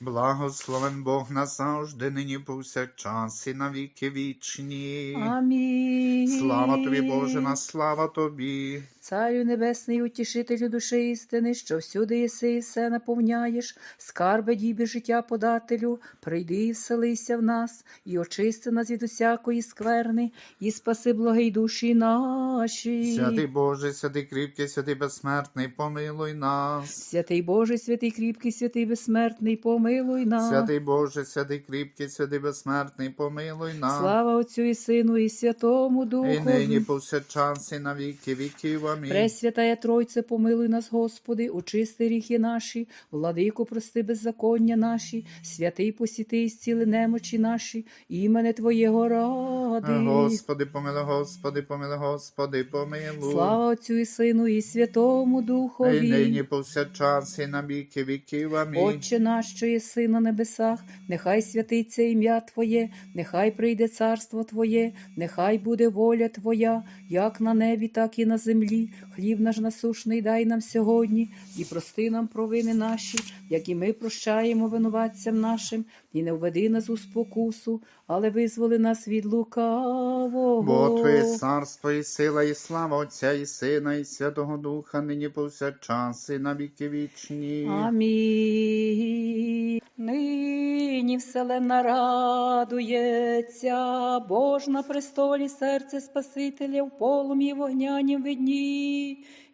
Благословен Бог назавжди, нині повсякчас і на віки вічні. Амінь. Слава тобі, Боже, на слава тобі. Царю небесний, утішителю душі істини, що всюди єси і все наповняєш, скарби дібі життя подателю, прийди і вселися в нас, і очисти нас від усякої скверни, і спаси благий душі наші. Святий Боже, святий кріпкий, святий безсмертний, помилуй нас. Святий Боже, святий кріпкий, святий безсмертний, помилуй нас. Святий Боже, святий кріпкий, святий безсмертний, помилуй нас. Слава Отцю і Сину, і Святому Духу. І нині повсякчас і на віки віків. Амінь. Пресвятая Тройце, помилуй нас, Господи, очисти гріхи наші, владику, прости беззаконня наші, святий посіти і зціли немочі наші, імене Твоєго ради. Господи, помилуй, Господи, помилуй, Господи, помилуй. Слава Отцю і Сину, і Святому І Духові. нині повсякчас і на віки віків. Амінь. Отче наш, що єси на небесах, нехай святиться ім'я Твоє, нехай прийде царство Твоє, нехай буде воля Твоя, як на небі, так і на землі. Хліб наш насушний дай нам сьогодні, і прости нам провини наші, як і ми прощаємо винуватцям нашим, і не введи нас у спокусу, але визволи нас від лукавого. Бо Твоє царство і сила, і слава Отця, і Сина, і Святого Духа, нині повсякчас і на віки вічні. Амінь. Нині вселенна радується, Бож на престолі серце Спасителя в полум'ї вогнянім видні.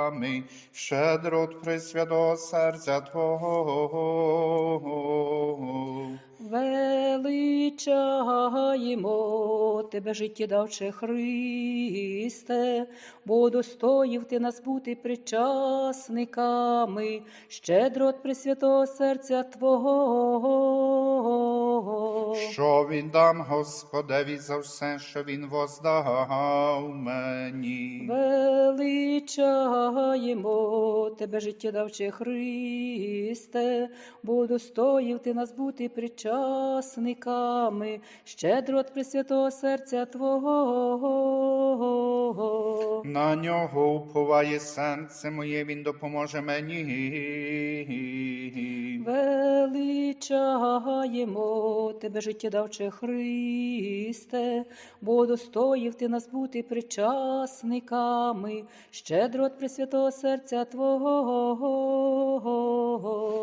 причасниками, щедрот Пресвятого серця Твого. Величаємо тебе, життєдавче Христе, бо достоїв ти нас бути причасниками, щедро от Пресвятого серця Твого. Що віддам Господеві за все, що Він воздав мені. Величаємо тебе, життєдавче Христе, бо достоїв ти нас бути причасниками, щедро от Пресвятого серця Твого. На нього уповає серце моє, він допоможе мені. Величаємо тебе, життєдавче Христе, бо достоїв ти нас бути причасниками, щедро от Пресвятого серця Твого.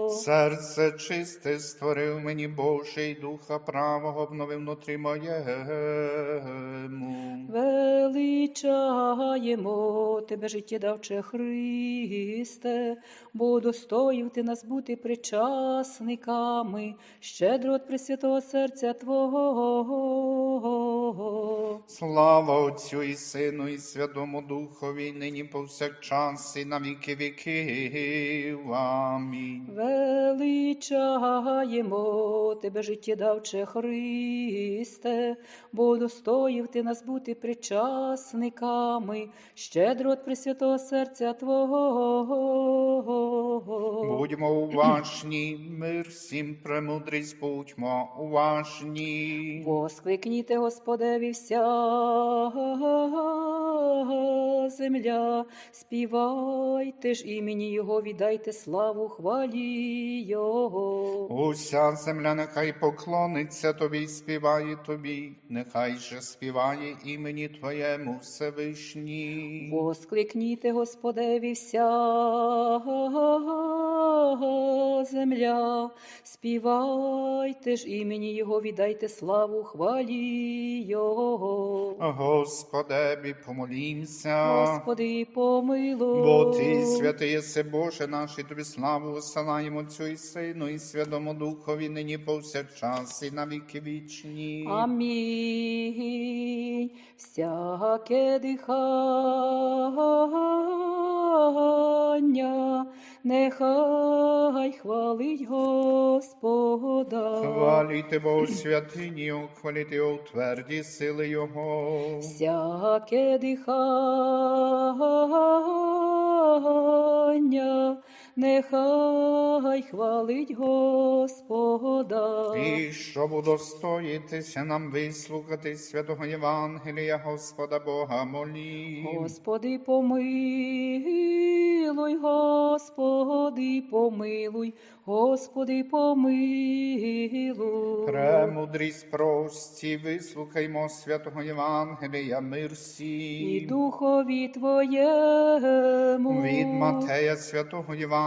Серце чисте створив мені Боже, і духа правого обновив внутрі моєму. Величаємо тебе, життєдавче Христе, бо достоїв ти нас бути причасниками, щедро от Пресвятого серця Твого. Слава Отцю і Сину, і Святому Духові, нині повсякчас, і на віки віків. Амінь. Величаємо тебе, життєдавче Христе, бо достоїв ти нас бути причасниками, щедро от Пресвятого серця Твого. Будьмо уважні, мир всім премудрість, будьмо уважні. Воскликніте, Господеві, вся земля, співайте ж імені Його, віддайте славу хвалі Його. Уся земля нехай поклониться тобі, й співає тобі, нехай же співає імені Твоєму Всевишній. Воскликніте, Господеві, вся земля, співайте ж імені Його, віддайте славу хвалі Його. Господеві, помолімся. Господи, помилуй. Бо ти святий єси Боже наш, і тобі славу висилаємо Отцю і Сину, і Святому Духові, нині повсякчас, і на віки вічні. Амінь. Всяке дихання, нехай хвалить Господа. Хваліте Бога у святині, хваліте Його у тверді сили Його. Всяке дихання, нехай хвалить Господа. І щоб удостоїтися нам вислухати святого Євангелія Господа Бога молі. Господи, помилуй, Господи, помилуй, Господи, помилуй. Премудрість прості, вислухаймо святого Євангелія, мир І духові Твоєму. Від Матея святого Євангелія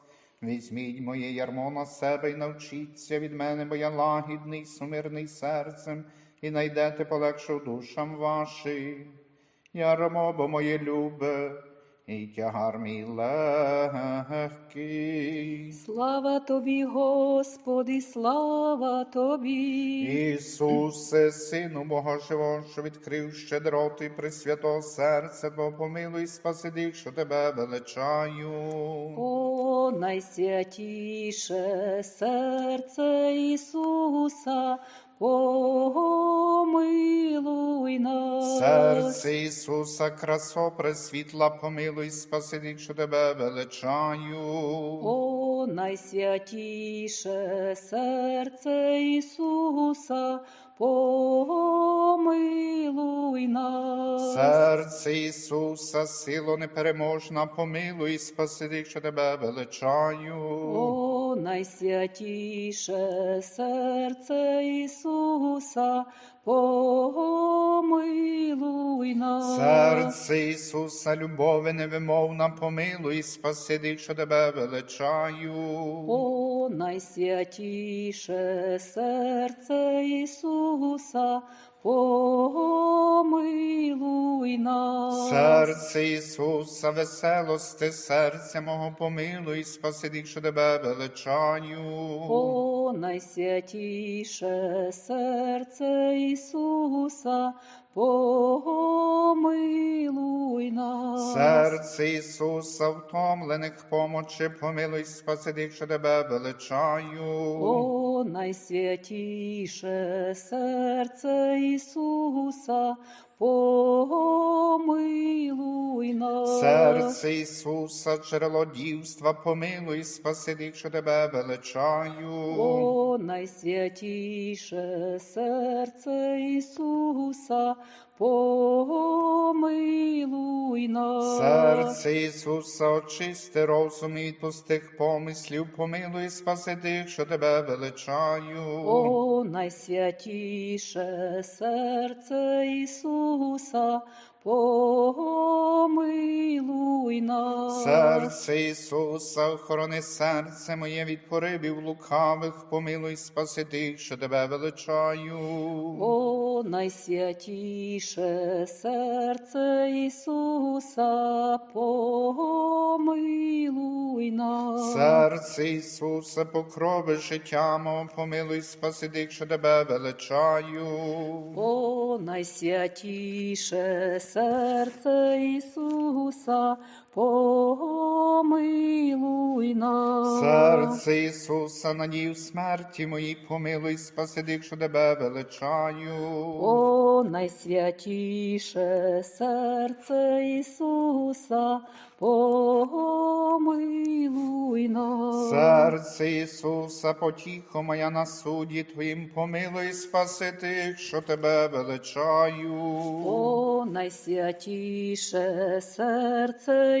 Візьміть моє ярмо на себе і навчіться від мене, бо я лагідний, сумирний серцем, і найдете полегшу душам вашим. Ярмо, бо моє любе, і тягар мій легкий. Слава Тобі, Господи, слава Тобі. Ісусе, Сину Бога Живого, що відкрив щедроти пресвятого серця, Твого помилуй, спаси тих, що тебе величаю. О, найсвятіше серце Ісуса, помилуй нас. Серце Ісуса, красо пресвітла, помилуй, спаси що тебе величаю. О, найсвятіше серце Ісуса, помилуй нас. Серце Ісуса, сило непереможна, помилуй, спаси що тебе величаю. О, найсвятіше серце Ісуса, помилуй нас. Серце Ісуса, любові невимовна, помилуй, спаси тих, що тебе величаю. О, найсвятіше серце Ісуса, помилуй нас. Серце Ісуса, веселости, серця мого помилуй, спаси тих, що тебе величаю. О, найсвятіше серце Ісуса, помилуй нас. Серце Ісуса, втомлених помочи, помилуй, спаси тих, що тебе величаю. О, найсвятіше серце Ісуса, помилуй нас. Серце Ісуса, джерело дівства, помилуй, спаси тих, що тебе величаю. О, найсвятіше серце Ісуса, помилуй нас. Серце Ісуса, очисти розум і від пустих помислів, помилуй, спаси тих, що тебе величаю. О, найсвятіше серце Ісуса, помилуй нас. Серце Ісуса, охорони серце моє від поривів лукавих, помилуй, спаси тих, що тебе величаю. О, найсвятіше серце Ісуса, помилуй нас. Серце Ісуса, покрови життя мого, помилуй, спаси тих, що тебе величаю. О, найсвятіше серце Ісуса, помилуй нас. Серце Ісуса, надію смерті моїй, помилуй, спаси тих, що тебе величаю. О, найсвятіше серце Ісуса, помилуй нас. Серце Ісуса, потіхо моя на суді Твоїм, помилуй, спаси тих, що тебе величаю. О, найсвятіше серце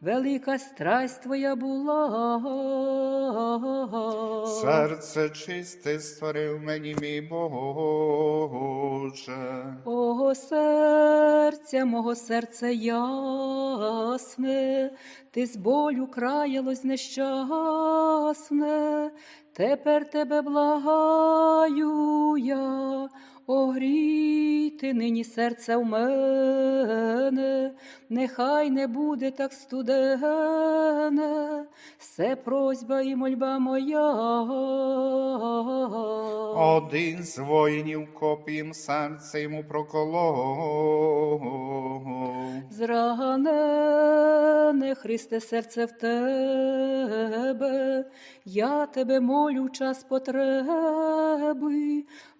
велика страсть твоя була. Серце чисте створив мені, мій Боже. Ого серця, мого серце ясне, ти з болю краялось нещасне, тепер тебе благаю я, огрійте нині серце в мене, нехай не буде так студене, все просьба і мольба моя. Один з воїнів копієм серце йому проколов. Зранене, Христе, серце в тебе, я тебе молю час потреби,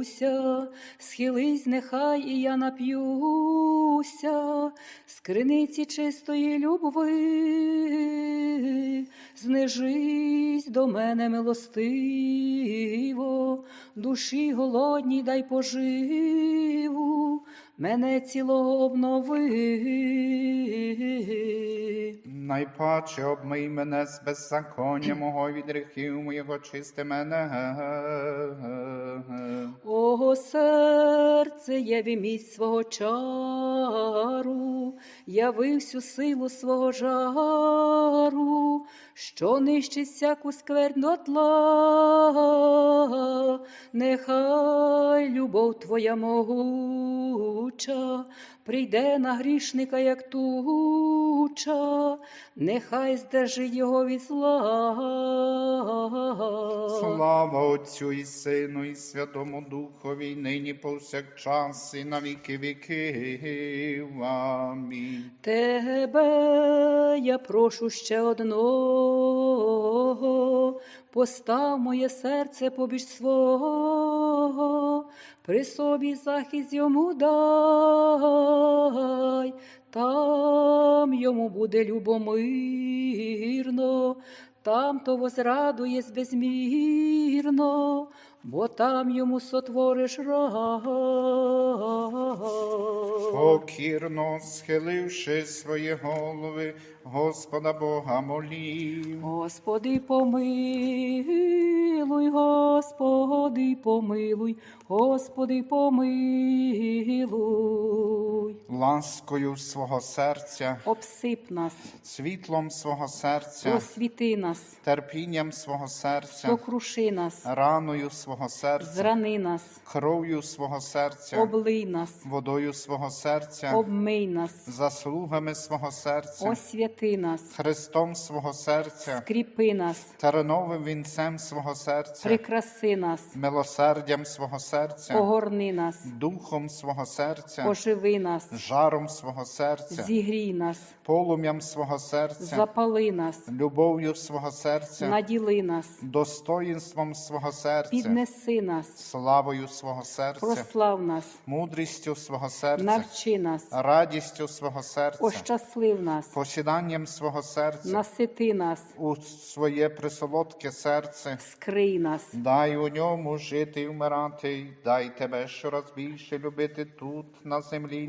дивлюся, схились, нехай і я нап'юся, з криниці чистої любви, знижись до мене милостиво, душі голодній дай поживу, мене цілого обнови. Найпаче обмий мене з беззаконня мого від гріхів моєго чисти мене. Серце, в міць свого чару, яви всю силу свого жару, що нищить всяку скверну тла, нехай любов твоя могуча, прийде на грішника, як туча, нехай здержить його від зла. Слава Отцю і Сину, і Святому Духові, нині повсякчас, і на віки віків. Амінь. Тебе я прошу ще одного, постав моє серце побіж свого, при собі захист йому дай, там йому буде любомирно, там то возрадує безмірно, бо там йому сотвориш рай. Покірно схиливши свої голови, Господа Бога молів. Господи, помилуй, Господи, помилуй, Господи, помилуй. Ласкою свого серця, Обсип нас, світлом свого серця, просвіти нас, терпінням свого серця, сокруши нас, раною свого серця, зрани нас, кров'ю свого серця, облий нас, водою свого серця, обмий нас, заслугами свого серця, освяти нас, Христом свого серця, скріпи нас, терновим вінцем свого серця, прикраси нас, милосердям свого серця, огорни нас, духом свого серця, оживи нас, жаром свого серця, зігрій нас, полум'ям свого серця, запали нас, любов'ю свого серця, наділи нас, достоїнством свого серця, піднеси нас, славою свого серця, прослав нас, мудрістю свого серця, навчи нас, радістю свого серця, ощаслив нас, посіданням свого серця, насити нас, у своє присолодке серце. скрий нас, Дай у ньому жити і вмирати, дай тебе щораз більше любити тут, на землі, й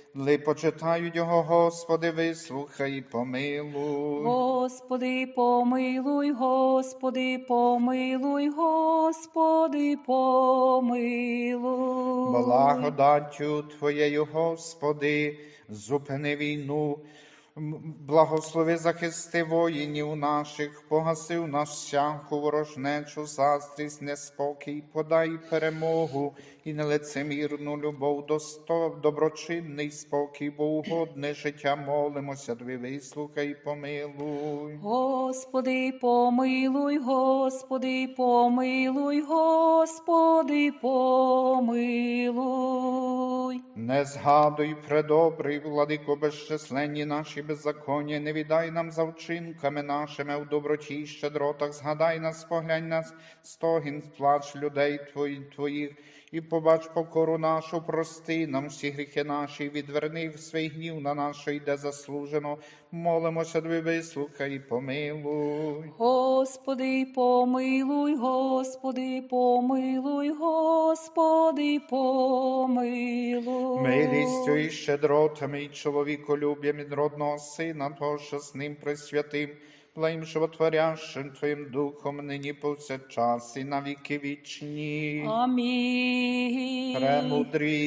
Ли почитають його, Господи, вислухай і помилуй. Господи, помилуй, Господи, помилуй, Господи, помилуй. Благодаттю Твоєю, Господи, зупини війну. Благослови захисти воїнів наших, погаси в нас всяку ворожнечу, заздрість, неспокій, подай перемогу і нелицемірну любов, досто, доброчинний спокій, бо угодне життя молимося, Тобі вислухай помилуй. Господи, помилуй, Господи, помилуй, Господи, помилуй. Не згадуй, предобрий, владико, безчисленні наші беззаконня, не віддай нам за вчинками нашими в доброті й щедротах, згадай нас, поглянь нас, стогін, плач людей твої, твоїх, і побач покору нашу, прости нам всі гріхи наші, відверни в свій гнів на що йде заслужено, молимося, тобі вислухай і помилуй. Господи, помилуй, Господи, помилуй, Господи, помилуй. Милістю і щедротами, і чоловіколюб'ям від родного сина, того, що з ним присвятим, благим животворящим Твоїм духом, нині повсякчас і на віки вічні. Амінь. Премудрий